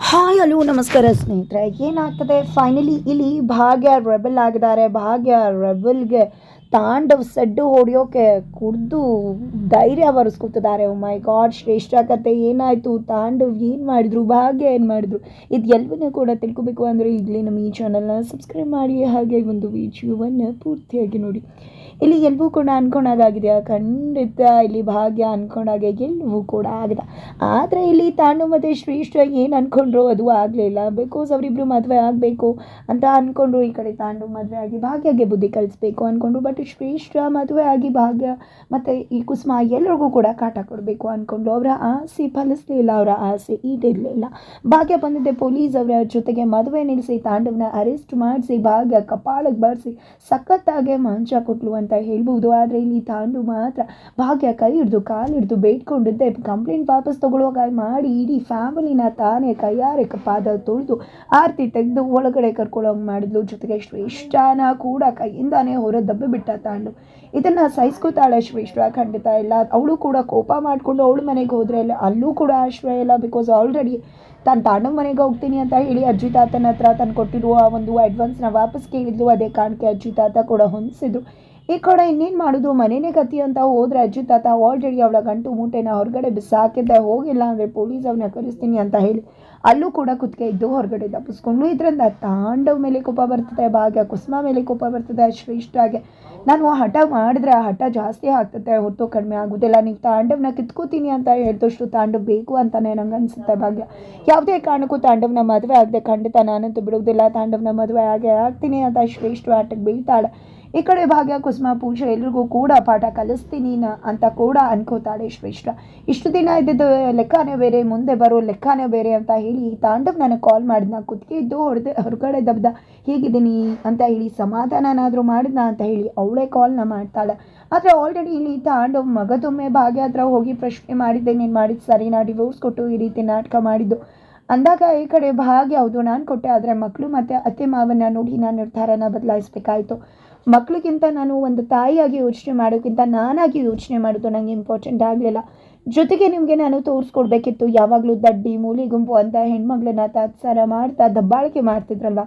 Hi hello ನಮಸ್ಕಾರ ಸ್ನೇಹಿತರೆ. ಏನಾಗ್ತದೆ? ಫೈನಲಿ ಇಲ್ಲಿ ಭಾಗ್ಯ ರೆಬಲ್ ಆಗಿದ್ದಾರೆ. ಭಾಗ್ಯ ರೆಬಲ್ಗೆ ತಾಂಡವ್ ಸಡ್ಡು ಹೊಡೆಯೋಕೆ ಕುಡ್ದು ಧೈರ್ಯ ಬರೆಸ್ಕೊತಿದ್ದಾರೆ. ಮೈ ಗಾಡ್ ಶ್ರೇಷ್ಠ ಕತೆ ಏನಾಯಿತು? ತಾಂಡವ್ ಏನು ಮಾಡಿದ್ರು? ಭಾಗ್ಯ ಏನು ಮಾಡಿದ್ರು? ಇದು ಎಲ್ಲವನ್ನೂ ಕೂಡ ತಿಳ್ಕೊಬೇಕು ಅಂದರೆ ಇಲ್ಲಿ ನಮ್ಮ ಈ ಚಾನಲ್ನ ಸಬ್ಸ್ಕ್ರೈಬ್ ಮಾಡಿ, ಹಾಗೆ ಒಂದು ವಿಡಿಯೋವನ್ನು ಪೂರ್ತಿಯಾಗಿ ನೋಡಿ. ಇಲ್ಲಿ ಎಲ್ಲವೂ ಕೂಡ ಅನ್ಕೊಂಡಾಗಿದೆಯಾ ಖಂಡಿತ ಇಲ್ಲಿ ಭಾಗ್ಯ ಅನ್ಕೊಂಡಾಗೆ ಎಲ್ಲವೂ ಕೂಡ ಆಗಿದೆ. ಆದರೆ ಇಲ್ಲಿ ತಾಂಡು ಮತ್ತು ಶ್ರೇಷ್ಠ ಏನು ಅನ್ಕೊಂಡ್ರು? ಅದು ಆಗಲಿಲ್ಲ ಬಿಕಾಸ್ ಅವರಿಬ್ಬರು ಮದುವೆ ಆಗಬೇಕು ಅಂತ ಅಂದ್ಕೊಂಡ್ರು ಈ ಕಡೆ ತಾಂಡು ಮದುವೆ ಆಗಿ ಭಾಗ್ಯಗೆ ಬುದ್ಧಿ ಕಲಿಸ್ಬೇಕು ಅಂದ್ಕೊಂಡ್ರು ಬಟ್ ಶ್ರೇಷ್ಠ ಮದುವೆ ಆಗಿ ಭಾಗ್ಯ. ಮತ್ತು ಈ ಕುಸುಮ ಎಲ್ರಿಗೂ ಕೂಡ ಕಾಟ ಕೊಡಬೇಕು ಅಂದ್ಕೊಂಡು ಅವರ ಆಸೆ ಫಲಿಸಲಿಲ್ಲ ಅವರ ಆಸೆ ಈಡೇರಲಿಲ್ಲ ಭಾಗ್ಯ ಬಂದಿದ್ದೆ ಪೊಲೀಸ್ ಅವರ ಜೊತೆಗೆ ಮದುವೆ ನಿಲ್ಲಿಸಿ ತಾಂಡವನ ಅರೆಸ್ಟ್ ಮಾಡಿಸಿ, ಭಾಗ್ಯ ಕಪಾಳಕ್ಕೆ ಬಾರಿಸಿ, ಸಖತ್ತಾಗೆ ಮಾಂಚ ಕೊಟ್ಲು ಅಂತ ಹೇಳ್ಬೋದು. ಆದರೆ ಇಲ್ಲಿ ತಾಂಡು ಮಾತ್ರ ಭಾಗ್ಯ ಕೈ ಹಿಡ್ದು ಕಾಲು ಹಿಡ್ದು ಬೇಡ್ಕೊಂಡಿದ್ದೆ. ಕಂಪ್ಲೇಂಟ್ ವಾಪಸ್ ತಗೊಳ್ಳುವಾಗ ಮಾಡಿ, ಇಡೀ ಫ್ಯಾಮಿಲಿನ ತಾನೇ ಕೈಯಾರೆ ಪಾದ ತೊಳೆದು, ಆರತಿ ತೆಗೆದು ಒಳಗಡೆ ಕರ್ಕೊಳ್ಳೋಂಗೆ ಮಾಡಿದ್ಲು. ಜೊತೆಗೆ ಶ್ರೇಷ್ಠನ ಕೂಡ ಕೈಯಿಂದಾನೇ ಹೊರ ದಬ್ಬಿ ಬಿಟ್ಟ ತಾಂಡು. ಇದನ್ನು ಸಹಿಸ್ಕೋತಾಳೆ ಶ್ರೇಷ್ಠ ಖಂಡಿತ ಇಲ್ಲ. ಅವಳು ಕೂಡ ಕೋಪ ಮಾಡಿಕೊಂಡು ಅವಳು ಮನೆಗೆ ಹೋದ್ರೆ ಇಲ್ಲ ಅಲ್ಲೂ ಕೂಡ ಆಶ್ರಯ ಇಲ್ಲ ಬಿಕಾಸ್ ಆಲ್ರೆಡಿ ತಾನು ತಾಂಡು ಮನೆಗೆ ಹೋಗ್ತೀನಿ ಅಂತ ಹೇಳಿ ಅಜ್ಜಿ ತಾತನ ಹತ್ರ ತಾನು ಕೊಟ್ಟಿರುವ ಒಂದು ಅಡ್ವಾನ್ಸ್ನ ವಾಪಸ್ ಕೇಳಿದ್ಲು. ಅದೇ ಕಾರಣಕ್ಕೆ ಅಜ್ಜಿ ತಾತ ಕೂಡ ಹೊಂದಿಸಿದ್ರು ಈ ಕಡೆ ಇನ್ನೇನು ಮಾಡೋದು? ಮನೆನೇ ಗತಿ ಅಂತ ಹೋದ್ರೆ ಅಜ್ಜಿ ತಾತ ಆಲ್ರೆಡಿ ಅವಳ ಗಂಟು ಮೂಟೆನ ಹೊರಗಡೆ ಬಿಸಾಕಿದ್ದೆ. ಹೋಗಿಲ್ಲ ಅಂದರೆ ಪೊಲೀಸ್ ಅವನ್ನ ಕರೆಸ್ತೀನಿ ಅಂತ ಹೇಳಿ ಅಲ್ಲೂ ಕೂಡ ಕುತ್ತಿಗೆ ಇದ್ದು ಹೊರಗಡೆ ತಪ್ಪಿಸ್ಕೊಂಡು ಇದರಿಂದ ತಾಂಡವ ಮೇಲೆ ಕೋಪ ಬರ್ತದೆ, ಭಾಗ್ಯ ಕುಸುಮ ಮೇಲೆ ಕೋಪ ಬರ್ತದೆ ಶ್ರೇಷ್ಠಾಗೆ ನಾನು ಹಠ ಮಾಡಿದ್ರೆ ಆ ಹಠ ಜಾಸ್ತಿ ಆಗ್ತದೆ ಹೊತ್ತು ಕಡಿಮೆ ಆಗೋದಿಲ್ಲ. ನೀವು ತಾಂಡವ್ನ ಕಿತ್ಕೋತೀನಿ ಅಂತ ಹೇಳ್ದಷ್ಟು ತಾಂಡವ್ ಬೇಕು ಅಂತಾನೆ ನಂಗೆ ಅನಿಸುತ್ತೆ ಭಾಗ್ಯ. ಯಾವುದೇ ಕಾರಣಕ್ಕೂ ತಾಂಡವನ ಮದುವೆ ಆಗದೆ ಖಂಡಿತ ನಾನಂತೂ ಬಿಡುವುದಿಲ್ಲ. ತಾಂಡವನ ಮದುವೆ ಆಗೇ ಆಗ್ತೀನಿ ಅಂತ ಶ್ರೇಷ್ಠ ಆಟಕ್ಕೆ ಬೀಳ್ತಾಳೆ. ಈ ಕಡೆ ಭಾಗ್ಯ, ಕುಸುಮ, ಪೂಜೆ, ಎಲ್ರಿಗೂ ಕೂಡ ಪಾಠ ಕಲಿಸ್ತೀನಿ ಅಂತ ಕೂಡ ಅನ್ಕೋತಾಳೆ ಶ್ರೇಷ್ಠ. ಇಷ್ಟು ದಿನ ಇದ್ದಿದ್ದು ಲೆಕ್ಕನೇ ಬೇರೆ, ಮುಂದೆ ಬರೋ ಲೆಕ್ಕನೇ ಬೇರೆ ಅಂತ ಹೇಳಿ ತಾಂಡವ್ ನನಗೆ ಕಾಲ್ ಮಾಡಿದ್ನ ಕುತ್ತಿಗೆ ಇದ್ದು ಹೊಡೆದೆ, ಹೊರಗಡೆ ದಬ್ದ, ಹೀಗಿದ್ದೀನಿ ಅಂತ ಹೇಳಿ ಸಮಾಧಾನನಾದರೂ ಮಾಡಿದ್ನ ಅಂತ ಹೇಳಿ ಅವಳೇ ಕಾಲ್ನ ಮಾಡ್ತಾಳೆ. ಆದರೆ ಆಲ್ರೆಡಿ ಇಲ್ಲಿ ತಾಂಡವ್ ಮಗದೊಮ್ಮೆ ಭಾಗ್ಯ ಹತ್ರ ಹೋಗಿ ಪ್ರಶ್ನೆ ಮಾಡಿದ್ದೆ ನೀನು ಮಾಡಿದ್ದು ಸರಿ ನಾ ಡಿವೋರ್ಸ್ ಕೊಟ್ಟು ಈ ರೀತಿ ನಾಟಕ ಮಾಡಿದ್ದು? ಅಂದಾಗ ಈ ಕಡೆ ಭಾಗ್ಯ, ಹೌದು, ನಾನು ಕೊಟ್ಟೆ, ಆದರೆ ಮಕ್ಕಳು ಮತ್ತು ಅತ್ತೆ ಮಾವನ್ನ ನೋಡಿ ನಾನು ನಿರ್ಧಾರನ ಬದಲಾಯಿಸ್ಬೇಕಾಯಿತು. ಮಕ್ಕಳಿಗಿಂತ ನಾನು ಒಂದು ತಾಯಿಯಾಗಿ ಯೋಚನೆ ಮಾಡೋಕ್ಕಿಂತ ನಾನಾಗಿ ಯೋಚನೆ ಮಾಡೋದು ನನಗೆ ಇಂಪಾರ್ಟೆಂಟ್ ಆಗಲಿಲ್ಲ. ಜೊತೆಗೆ ನಿಮಗೆ ನಾನು ತೋರಿಸ್ಕೊಡ್ಬೇಕಿತ್ತು, ಯಾವಾಗಲೂ ದಡ್ಡಿ, ಮೂಲಿ ಗುಂಪು ಅಂತ ಹೆಣ್ಮಗಳನ್ನ ತಾತ್ಸಾರ ಮಾಡ್ತಾ ದಬ್ಬಾಳಿಕೆ ಮಾಡ್ತಿದ್ರಲ್ವ?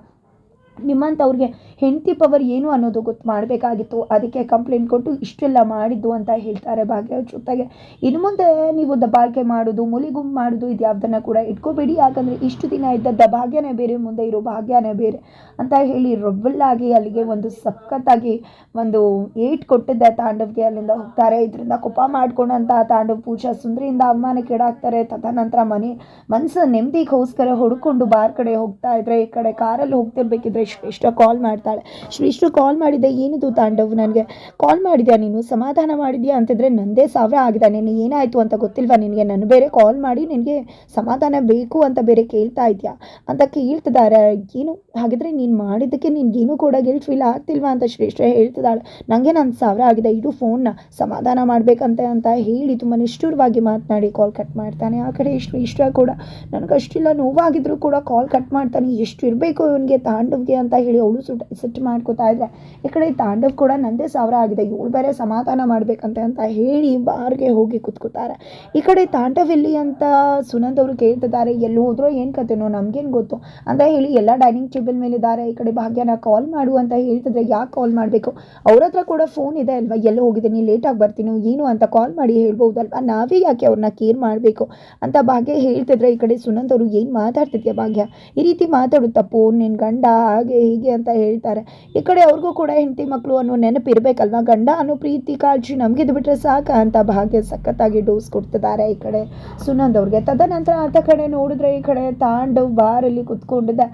ನಿಮ್ಮಂಥವ್ರಿಗೆ ಹೆಂಡತಿ ಪವರ್ ಏನು ಅನ್ನೋದು ಗೊತ್ತು ಮಾಡಬೇಕಾಗಿತ್ತು. ಅದಕ್ಕೆ ಕಂಪ್ಲೇಂಟ್ ಕೊಟ್ಟು ಇಷ್ಟೆಲ್ಲ ಮಾಡಿದ್ದು ಅಂತ ಹೇಳ್ತಾರೆ ಭಾಗ್ಯ ಜೊತೆಗೆ. ಇನ್ನು ಮುಂದೆ ನೀವು ದಬ್ಬಾಳಿಕೆ ಮಾಡೋದು ಮುಲಿಗುಂ ಮಾಡೋದು ಇದು ಯಾವುದನ್ನು ಕೂಡ ಇಟ್ಕೋಬೇಡಿ. ಯಾಕಂದರೆ ಇಷ್ಟು ದಿನ ಇದ್ದದ್ದ ಭಾಗ್ಯನೇ ಬೇರೆ, ಮುಂದೆ ಇರೋ ಭಾಗ್ಯನೇ ಬೇರೆ ಅಂತ ಹೇಳಿ ರೊಬ್ಬಲ್ಲಾಗಿ ಅಲ್ಲಿಗೆ ಒಂದು ಸಖತ್ತಾಗಿ ಒಂದು ಏಟ್ ಕೊಟ್ಟಿದ್ದೆ ತಾಂಡವ್ಗೆ ಅಲ್ಲಿಂದ ಹೋಗ್ತಾರೆ. ಇದರಿಂದ ಕೋಪ ಮಾಡ್ಕೊಂಡಂಥ ತಾಂಡವ್ ಪೂಜಾ ಸುಂದರಿಯಿಂದ ಅವಮಾನಕ್ಕೀಡಾಗ್ತಾರೆ ತದನಂತರ ಮನೆ ಮನಸ್ಸು ನೆಮ್ಮದಿಗೋಸ್ಕರ ಹುಡ್ಕೊಂಡು ಬಾರ್ ಕಡೆ ಹೋಗ್ತಾ ಇದ್ರೆ, ಈ ಕಡೆ ಕಾರಲ್ಲಿ ಹೋಗ್ತಿರ್ಬೇಕಿದ್ರೆ ಶ್ರೇಷ್ಠ ಕಾಲ್ ಮಾಡ್ತಾಳೆ. ಶ್ರೇಷ್ಠ ಕಾಲ್ ಮಾಡಿದ್ದೆ ಏನಿದು ತಾಂಡವ್ ನನಗೆ? ಕಾಲ್ ಮಾಡಿದ್ಯಾ ನೀನು? ಸಮಾಧಾನ ಮಾಡಿದ್ಯಾ? ಅಂತಂದರೆ ನಂದೇ ಸಾವಿರ ಆಗಿದೆ ನೀನು ಏನಾಯಿತು ಅಂತ ಗೊತ್ತಿಲ್ವಾ ನಿನಗೆ? ನಾನು ಬೇರೆ ಕಾಲ್ ಮಾಡಿ ನಿನಗೆ ಸಮಾಧಾನ ಬೇಕು ಅಂತ ಬೇರೆ ಕೇಳ್ತಾ ಇದೆಯಾ? ಅಂತ ಕೇಳ್ತಿದ್ದಾರೆ ಏನು ಹಾಗಿದ್ರೆ ನೀನು ಮಾಡಿದ್ದಕ್ಕೆ ನಿನ್ಗೇನು ಕೂಡ ಗಿಲ್ಟ್ ಫೀಲ್ ಆಗ್ತಿಲ್ವಾ ಅಂತ ಶ್ರೇಷ್ಠ ಹೇಳ್ತಿದ್ದಾಳೆ. ನನಗೆ ನನ್ನ ಸಾವಿರ ಆಗಿದೆ. ಇಡು ಫೋನ್ನ ಸಮಾಧಾನ ಮಾಡಬೇಕಂತೆ ಅಂತ ಹೇಳಿ ತುಂಬ ನಿಷ್ಠುರವಾಗಿ ಮಾತನಾಡಿ ಕಾಲ್ ಕಟ್ ಮಾಡ್ತಾನೆ. ಆ ಕಡೆ ಶ್ರೇಷ್ಠ ಕೂಡ, ನನಗಷ್ಟಿಲ್ಲ, ನೋವಾಗಿದ್ರು ಕೂಡ ಕಾಲ್ ಕಟ್ ಮಾಡ್ತಾನೆ. ಎಷ್ಟು ಇರಬೇಕು ಇವನಿಗೆ? ತಾಂಡವ್ಗೆ ಅಂತ ಹೇಳಿ ಅವಳು ಸುಟ್, ಸಿಟ್ಟು ಮಾಡ್ಕೋತಾ ಇದ್ರೆ, ಈ ಕಡೆ ತಾಂಡವ್ ಕೂಡ ನಂದೇ ಸಾವಿರ ಆಗಿದೆ, ಇವಳು ಬೇರೆ ಸಮಾಧಾನ ಮಾಡಬೇಕಂತೆ ಅಂತ ಹೇಳಿ ಬಾರ್ಗೆ ಹೋಗಿ ಕುತ್ಕೋತಾರೆ ಈ ಕಡೆ ತಾಂಡವ್ ಎಲ್ಲಿ ಅಂತ ಸುನಂದ್ ಅವರು ಕೇಳ್ತಿದ್ದಾರೆ, ಎಲ್ಲಿ ಹೋದ್ರೋ ಏನು ಕತೆನೋ ನಮಗೇನು ಗೊತ್ತು ಅಂತ ಹೇಳಿ ಎಲ್ಲ ಡೈನಿಂಗ್ ಟೇಬಲ್ ಮೇಲೆ ಇದ್ದಾರೆ ಈ ಕಡೆ ಭಾಗ್ಯನ ಕಾಲ್ ಮಾಡು ಅಂತ ಹೇಳ್ತಿದ್ರೆ ಯಾಕೆ ಕಾಲ್ ಮಾಡಬೇಕು? ಅವ್ರ ಹತ್ರ ಕೂಡ ಫೋನ್ ಇದೆ ಅಲ್ವಾ, ಎಲ್ಲಿ ಹೋಗಿದ್ದೀನಿ ಲೇಟಾಗಿ ಬರ್ತೀನಿ ಏನು ಅಂತ ಕಾಲ್ ಮಾಡಿ ಹೇಳ್ಬೋದಲ್ವಾ? ನಾವೇ ಯಾಕೆ ಅವ್ರನ್ನ ಕೇರ್ ಮಾಡಬೇಕು? ಅಂತ ಭಾಗ್ಯ ಹೇಳ್ತಿದ್ರೆ ಈ ಕಡೆ ಸುನಂದ್ ಅವರು ಏನು ಮಾತಾಡ್ತಿದ್ಯಾ ಭಾಗ್ಯ? ಈ ರೀತಿ ಮಾತಾಡು ತಪ್ಪು ನಿನ್ನ ಗಂಡ ಹಾಗೆ ಹೀಗೆ ಅಂತ ಹೇಳ್ತಾರೆ. ಈ ಕಡೆ ಅವ್ರಿಗೂ ಕೂಡ ಹೆಂಡತಿ ಮಕ್ಕಳು ಅನ್ನೋ ನೆನಪು ಇರಬೇಕಲ್ವಾ ಗಂಡ ಅನ್ನೋ ಪ್ರೀತಿ ಕಾಳಜಿ ನಮಗಿದು ಬಿಟ್ಟರೆ ಸಾಕ ಅಂತ ಭಾಗ್ಯ ಸಖತ್ತಾಗಿ ಡೋಸ್ ಕೊಡ್ತಿದ್ದಾರೆ ಈ ಕಡೆ ಸುನಂದ್ ಅವ್ರಿಗೆ. ತದನಂತರ ಆತ ಕಡೆ ನೋಡಿದ್ರೆ ಈ ಕಡೆ ತಾಂಡವ್ ಬಾರಲ್ಲಿ ಕುತ್ಕೊಂಡಿದ್ದ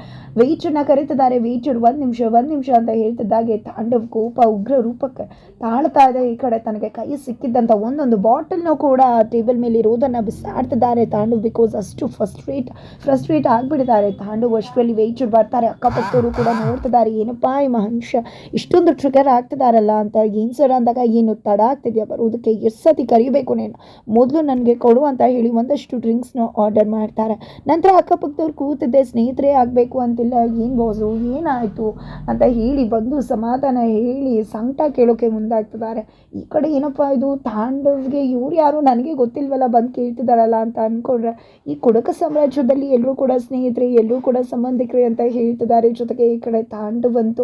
ವೀಚನ್ನ ಕರೀತಿದ್ದಾರೆ. ವೀಚರ್ ಒಂದು ನಿಮಿಷ ಒಂದು ನಿಮಿಷ ಅಂತ ಹೇಳ್ತಿದ್ದಾಗೆ ತಾಂಡವ್ ಕೋಪ ಉಗ್ರ ರೂಪಕ್ಕೆ ತಾಳ್ತಾ ಇದೆ ಈ ಕಡೆ ತನಗೆ. ಕೈ ಸಿಕ್ಕಿದ್ದಂಥ ಒಂದೊಂದು ಬಾಟಲ್ನೂ ಕೂಡ ಟೇಬಲ್ ಮೇಲೆ ಇರೋದನ್ನು ಬಿಸಾಡ್ತಿದ್ದಾರೆ ತಾಂಡವ್ ಬಿಕಾಸ್ ಅಷ್ಟು ಫಸ್ಟ್ರೇಟ್ ಫ್ರಸ್ಟ್ರೇಟ್ ಆಗಿಬಿಟ್ಟಿದ್ದಾರೆ ತಾಂಡವ್. ಅಷ್ಟರಲ್ಲಿ ವೇಚರ್ ಬರ್ತಾರೆ. ಅಕ್ಕಪಕ್ಕದವರು ಕೂಡ ನೋಡ್ತಿದ್ದಾರೆ. ಏನಪ್ಪಾ ಈ ಮನುಷ್ಯ ಇಷ್ಟೊಂದು ಟ್ರಿಗರ್ ಆಗ್ತಿದಾರಲ್ಲ ಅಂತ ಏನು ಸರ್ ಅಂದಾಗ ಏನು ತಡ ಆಗ್ತಿದೆಯಾ ಬರೋದಕ್ಕೆ ಎಷ್ಟು ಸತಿ ಕರಿಬೇಕು ನೀನು? ಮೊದಲು ನನಗೆ ಕೊಡು ಅಂತ ಹೇಳಿ ಒಂದಷ್ಟು ಡ್ರಿಂಕ್ಸ್ನ ಆರ್ಡರ್ ಮಾಡ್ತಾರೆ. ನಂತರ ಅಕ್ಕಪಕ್ಕದವ್ರು ಕೂತಿದ್ದೆ, ಸ್ನೇಹಿತರೇ ಆಗಬೇಕು ಅಂತಿಲ್ಲ. ಏನು ಬಾಸು ಏನಾಯಿತು? ಅಂತ ಹೇಳಿ ಬಂದು ಸಮಾಧಾನ ಹೇಳಿ ಸಂಕಟ ಕೇಳೋಕೆ ಮುಂದಾಗ್ತಿದ್ದಾರೆ. ಈ ಕಡೆ ಏನಪ್ಪ ಇದು? ತಾಂಡವ್ಗೆ ಇವ್ರು ಯಾರು ನನಗೆ ಗೊತ್ತಿಲ್ವಲ್ಲ, ಬಂದು ಕೇಳ್ತಿದಾರಲ್ಲ ಅಂತ ಅಂದ್ಕೊಂಡ್ರೆ ಈ ಕುಡಕ ಸಾಮ್ರಾಜ್ಯದಲ್ಲಿ ಎಲ್ಲರೂ ಕೂಡ ಸ್ನೇಹಿತರೆ ಎಲ್ಲರೂ ಕೂಡ ಸಂಬಂಧಿಕರೇ ಅಂತ ಹೇಳ್ತಿದ್ದಾರೆ. ಜೊತೆಗೆ ಈ ಕಡೆ ತಾಂಡವಂತೂ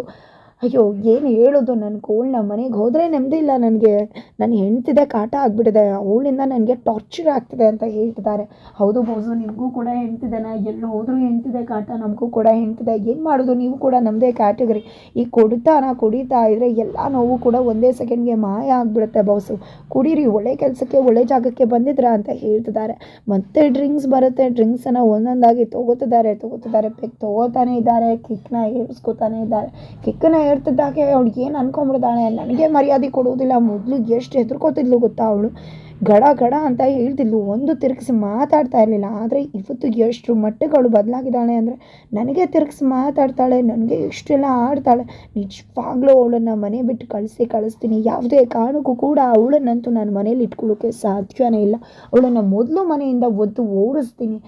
ಅಯ್ಯೋ, ಏನು ಹೇಳೋದು? ನನ್ನ ಕೋಳ್ನ ಮನೆಗೆ ಹೋದರೆ ನೆಮ್ಮದಿ ಇಲ್ಲ ನನಗೆ. ನನ್ನ ಹೆಂಡ್ತಿದೆ, ಕಾಟ ಆಗಿಬಿಟ್ಟಿದೆ. ಅವಳಿಂದ ನನಗೆ ಟಾರ್ಚರ್ ಆಗ್ತಿದೆ ಅಂತ ಹೇಳ್ತಿದ್ದಾರೆ. ಹೌದು ಬೋಸು, ನಿಮಗೂ ಕೂಡ ಹೆಂಡ್ತಿದೆನಾ ಎಲ್ಲಿ ಹೋದರೂ ಹೆಂಡ್ತಿದೆ, ಕಾಟ. ನಮಗೂ ಕೂಡ ಹೆಂಡ್ತಿದೆ. ಏನು ಮಾಡೋದು? ನೀವು ಕೂಡ ನಮ್ಮದೇ ಕ್ಯಾಟಗರಿ ಈ ನಾ ಕುಡಿತಾ ಇದ್ರೆ ಎಲ್ಲ ನೋವು ಕೂಡ ಒಂದೇ ಸೆಕೆಂಡ್ಗೆ ಮಾಯ ಆಗಿಬಿಡುತ್ತೆ ಬೋಸು. ಕುಡೀರಿ, ಒಳ್ಳೆ ಕೆಲಸಕ್ಕೆ, ಒಳ್ಳೆ ಜಾಗಕ್ಕೆ ಬಂದಿದ್ರಾ ಅಂತ ಹೇಳ್ತಿದ್ದಾರೆ. ಮತ್ತೆ ಡ್ರಿಂಕ್ಸ್ ಬರುತ್ತೆ. ಡ್ರಿಂಕ್ಸನ್ನು ಒಂದೊಂದಾಗಿ ತೊಗೋತಿದ್ದಾರೆ ತೊಗೋತಿದ್ದಾರೆ. ಪೆಕ್ ತೊಗೋತಾನೆ ಇದ್ದಾರೆ. ಕಿಕ್ನ ಏರಿಸ್ಕೋತಾನೆ ಇದ್ದಾರೆ. ಕಿಕ್ಕನ್ನ ಏರ್ತಿದ್ದಾಗೆ ಅವ್ಳು ಏನು ಅನ್ಕೊಂಬಿಡ್ತಾಳೆ ನನಗೆ ಮರ್ಯಾದೆ ಕೊಡುವುದಿಲ್ಲ. ಮೊದಲು ಎಷ್ಟು ಹೆದರ್ಕೋತಿದ್ಲು ಗೊತ್ತಾ ಅವಳು? ಗಡ ಗಡ ಅಂತ ಹೇಳ್ತಿದ್ಲು. ಒಂದು ತಿರುಗಿಸಿ ಮಾತಾಡ್ತಾ ಇರಲಿಲ್ಲ. ಆದರೆ ಇವತ್ತು ಎಷ್ಟು ಮಟ್ಟಗಳು ಬದಲಾಗಿದ್ದಾಳೆ ಅಂದರೆ ನನಗೆ ತಿರುಗಿಸಿ ಮಾತಾಡ್ತಾಳೆ, ನನಗೆ ಇಷ್ಟೆಲ್ಲ ಆಡ್ತಾಳೆ. ನಿಜವಾಗ್ಲೂ ಅವಳನ್ನು ಮನೆ ಬಿಟ್ಟು ಕಳಿಸಿ ಕಳಿಸ್ತೀನಿ. ಯಾವುದೇ ಕಾರಣಕ್ಕೂ ಕೂಡ ಅವಳನ್ನಂತೂ ನಾನು ಮನೇಲಿ ಇಟ್ಕೊಳ್ಳೋಕ್ಕೆ ಸಾಧ್ಯವೇ ಇಲ್ಲ. ಅವಳನ್ನು ಮೊದಲು ಮನೆಯಿಂದ ಒದ್ದು ಓಡಿಸ್ತೀನಿ.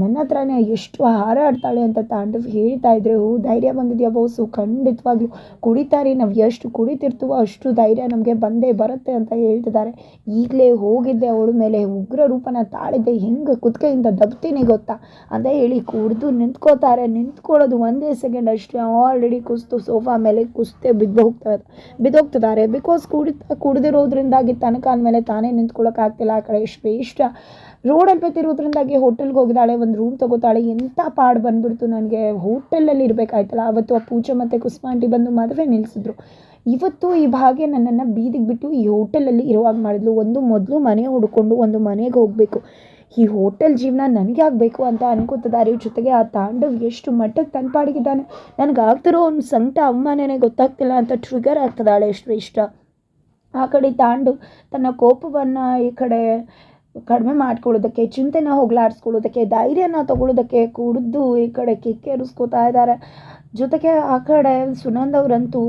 ನನ್ನ ಹತ್ರನೇ ಎಷ್ಟು ಹಾರಾಡ್ತಾಳೆ ಅಂತ ತಾಂಡವ್ ಹೇಳ್ತಾ ಇದ್ರೆ ಹೋ ಧೈರ್ಯ ಬಂದಿದೆಯಾ ಬೋಸು? ಖಂಡಿತವಾಗ್ಲೂ. ಕುಡಿತಾರೆ ನಾವು ಎಷ್ಟು ಕುಡಿತಿರ್ತೀವೋ ಅಷ್ಟು ಧೈರ್ಯ ನಮಗೆ ಬಂದೇ ಬರುತ್ತೆ ಅಂತ ಹೇಳ್ತಿದ್ದಾರೆ. ಈಗಲೇ ಹೋಗಿದ್ದೆ, ಅವಳ ಮೇಲೆ ಉಗ್ರ ರೂಪನ ತಾಳಿದ್ದೆ. ಹೆಂಗೆ ಕುತ್ತಿಗೆಯಿಂದ ದಬ್ತೀನಿ ಗೊತ್ತಾ? ಅಂತ ಹೇಳಿ ಕುಡಿದು ನಿಂತ್ಕೋತಾರೆ. ನಿಂತ್ಕೊಳ್ಳೋದು ಒಂದೇ ಸೆಕೆಂಡ್ ಅಷ್ಟೇ. ಆಲ್ರೆಡಿ ಕುಸ್ತು, ಸೋಫಾ ಮೇಲೆ ಕುಸ್ತೆ ಬಿದ್ದು ಹೋಗ್ತಾರೆ ಬಿದ್ದೋಗ್ತಿದ್ದಾರೆ ಬಿಕಾಸ್ ಕುಡಿತ, ಕುಡಿದಿರೋದ್ರಿಂದಾಗಿ ತನಕ ಅಂದಮೇಲೆ ತಾನೇ ನಿಂತ್ಕೊಳ್ಳೋಕ್ಕಾಗ್ತಿಲ್ಲ ಆ ಕಡೆ ಶ್ರೇಷ್ಠ ರೋಡಲ್ಲಿ ಬರ್ತಿರೋದ್ರಿಂದಾಗಿ ಹೋಟೆಲ್ಗೆ ಹೋಗಿದ್ದಾಳೆ. ಒಂದು ರೂಮ್ ತಗೋತಾಳೆ. ಎಂಥ ಪಾಡು ಬಂದ್ಬಿಡ್ತು ನನಗೆ. ಹೋಟೆಲಲ್ಲಿ ಇರಬೇಕಾಯ್ತಲ್ಲ. ಅವತ್ತು ಆ ಪೂಜೆ ಮತ್ತು ಕುಸ್ಮಾಂಟಿ ಬಂದು ಮದುವೆ ನಿಲ್ಲಿಸಿದ್ರು ಇವತ್ತು ಈ ಭಾಗ್ಯ ನನ್ನನ್ನು ಬೀದಿಗೆ ಬಿಟ್ಟು ಈ ಹೋಟೆಲಲ್ಲಿ ಇರುವಾಗ ಮಾಡಿದ್ಲು. ಒಂದು ಮೊದಲು ಮನೆ ಹುಡ್ಕೊಂಡು ಒಂದು ಮನೆಗೆ ಹೋಗಬೇಕು. ಈ ಹೋಟೆಲ್ ಜೀವನ ನನಗೆ ಆಗಬೇಕು ಅಂತ ಅನ್ಕೋತಿದ್ದಾರೆ ಜೊತೆಗೆ ಆ ತಾಂಡವ್ ಎಷ್ಟು ಮಟ್ಟಕ್ಕೆ ತನ್ಪಾಡಿಗಿದ್ದಾನೆ ನನಗೆ ಆಗ್ತಿರೋ ಒಂದು ಸಂಕಟ ಅವಮಾನನೇ ಗೊತ್ತಾಗ್ತಿಲ್ಲ ಅಂತ ಟ್ರಿಗರ್ ಆಗ್ತದಾಳೆ ಇಷ್ಟ. ಆ ಕಡೆ ತಾಂಡು ತನ್ನ ಕೋಪವನ್ನು ಈ ಕಡೆ ಕಡಿಮೆ ಮಾಡ್ಕೊಳ್ಳೋದಕ್ಕೆ, ಚಿಂತೆನ ಹೋಗ್ಲಾಡಿಸ್ಕೊಳ್ಳೋದಕ್ಕೆ, ಧೈರ್ಯನ ತಗೊಳ್ಳೋದಕ್ಕೆ ಕುಡಿದು ಈ ಕಡೆ ಕಿಕ್ಕೇರಿಸ್ಕೋತಾ ಇದ್ದಾರೆ ಜೊತೆಗೆ ಆ ಕಡೆ ಸುನಂದ್ ಅವರಂತೂ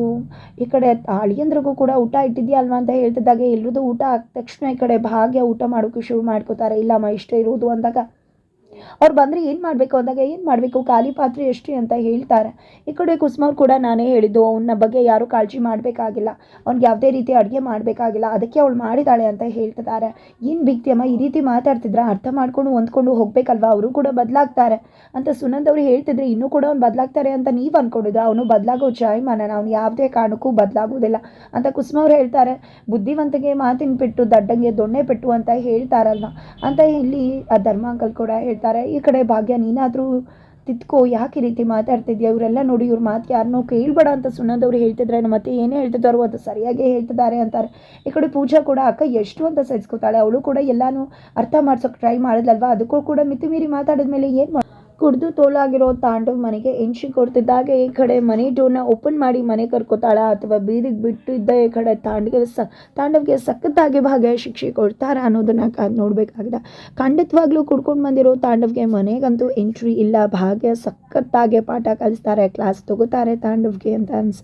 ಈ ಕಡೆ ಅಳಿಯಂದ್ರಿಗೂ ಕೂಡ ಊಟ ಇಟ್ಟಿದ್ಯಾ ಅಲ್ವಾ ಅಂತ ಹೇಳ್ತಿದ್ದಾಗ, ಎಲ್ರದ್ದು ಊಟ ಆದ ತಕ್ಷಣ ಈ ಕಡೆ ಭಾಗ್ಯ ಊಟ ಮಾಡೋಕ್ಕೆ ಶುರು ಮಾಡ್ಕೋತಾರೆ. ಇಲ್ಲಮ್ಮ, ಇಷ್ಟೇ ಇರೋದು ಅಂದಾಗ ಅವ್ರು ಬಂದರೆ ಏನು ಮಾಡಬೇಕು ಅಂದಾಗ ಏನು ಮಾಡಬೇಕು? ಖಾಲಿ ಪಾತ್ರೆ ಎಷ್ಟು ಅಂತ ಹೇಳ್ತಾರೆ. ಈ ಕಡೆ ಕುಸುಮವ್ರು ಕೂಡ ನಾನೇ ಹೇಳಿದ್ದು, ಅವನ ಬಗ್ಗೆ ಯಾರೂ ಕಾಳಜಿ ಮಾಡಬೇಕಾಗಿಲ್ಲ. ಅವ್ನಿಗೆ ಯಾವುದೇ ರೀತಿ ಅಡುಗೆ ಮಾಡಬೇಕಾಗಿಲ್ಲ. ಅದಕ್ಕೆ ಅವಳು ಮಾಡಿದ್ದಾಳೆ ಅಂತ ಹೇಳ್ತಿದ್ದಾರೆ. ಏನು ಬಿಗ್ತಿಯಮ್ಮ ಈ ರೀತಿ ಮಾತಾಡ್ತಿದ್ರೆ, ಅರ್ಥ ಮಾಡ್ಕೊಂಡು ಹೊಂದ್ಕೊಂಡು ಹೋಗ್ಬೇಕಲ್ವಾ? ಅವರು ಕೂಡ ಬದಲಾಗ್ತಾರೆ. ಅಂತ ಸುನಂದ್ ಅವ್ರು ಹೇಳ್ತಿದ್ರೆ, ಇನ್ನೂ ಕೂಡ ಅವ್ನು ಬದಲಾಗ್ತಾರೆ ಅಂತ ನೀವು ಅಂದ್ಕೊಂಡಿದ್ರೆ ಅವನು ಬದಲಾಗೋ ಜಾಯಮಾನ ಅವ್ನು ಯಾವುದೇ ಕಾರಣಕ್ಕೂ ಬದಲಾಗೋದಿಲ್ಲ ಅಂತ ಕುಸುಮವ್ರು ಹೇಳ್ತಾರೆ. ಬುದ್ಧಿವಂತಿಗೆ ಮಾತಿನ ಪೆಟ್ಟು ದಡ್ಡಂಗೆ ದೊಣ್ಣೆ ಪೆಟ್ಟು ಅಂತ ಹೇಳ್ತಾರಲ್ವ? ಅಂತ ಇಲ್ಲಿ ಆ ಧರ್ಮ ಅಂಕಲ್ ಕೂಡ ಹೇಳ್ತಾರೆ. ಈ ಕಡೆ ಭಾಗ್ಯ, ನೀನಾದರೂ ತಿತ್ಕೋ ಯಾಕೆ ಈ ರೀತಿ ಮಾತಾಡ್ತಿದ್ಯಾ? ಇವರೆಲ್ಲ ನೋಡಿ ಇವ್ರ ಮಾತು ಯಾರನ್ನೂ ಕೇಳ್ಬೇಡ ಅಂತ ಸುಣ್ಣದವ್ರು ಹೇಳ್ತಿದ್ರೆ ಮತ್ತೆ ಏನೇ ಹೇಳ್ತಿದ್ದಾರೋ ಅದು ಸರಿಯಾಗಿ ಹೇಳ್ತಿದ್ದಾರೆ ಅಂತಾರೆ. ಈ ಕಡೆ ಪೂಜಾ ಕೂಡ, ಅಕ್ಕ, ಎಷ್ಟು ಅಂತ ಸಹಿಸ್ಕೋತಾಳೆ, ಅವಳು ಕೂಡ ಎಲ್ಲಾನು ಅರ್ಥ ಮಾಡ್ಸೋಕೆ ಟ್ರೈ ಮಾಡಿದ್ಲಲ್ವಾ? ಅದಕ್ಕೂ ಕೂಡ ಮಿತಿ ಮೀರಿ ಮಾತಾಡಿದ್ಮೇಲೆ ಏನು ಮಾಡ ಕುಡ್ದು ತೋಲಾಗಿರೋ ತಾಂಡವ್ ಮನೆಗೆ ಎಂಟ್ರಿ ಕೊಡ್ತಿದ್ದಾಗ ಈ ಕಡೆ ಮನೆ ಡೋರ್ನ ಓಪನ್ ಮಾಡಿ ಮನೆ ಕರ್ಕೋತಾಳ ಅಥವಾ ಬೀದಿಗೆ ಬಿಟ್ಟು ಇದ್ದ ಈ ಕಡೆ ತಾಂಡಗೆ ಸ, ತಾಂಡವ್ಗೆ ಸಖತ್ತಾಗಿ ಭಾಗ್ಯ ಶಿಕ್ಷೆ ಕೊಡ್ತಾರ ಅನ್ನೋದನ್ನ ಕಾದು ನೋಡಬೇಕಾಗಿದೆ ಖಂಡಿತವಾಗ್ಲೂ ಕುಡ್ಕೊಂಡು ಬಂದಿರೋ ತಾಂಡವ್ಗೆ ಮನೆಗಂತೂ ಎಂಟ್ರಿ ಇಲ್ಲ. ಭಾಗ್ಯ ಸಖತ್ತಾಗಿ ಪಾಠ ಕಲಿಸ್ತಾರೆ ಕ್ಲಾಸ್ ತಗೋತಾರೆ ತಾಂಡವ್ಗೆ ಅಂತ ಅನ್ಸ್.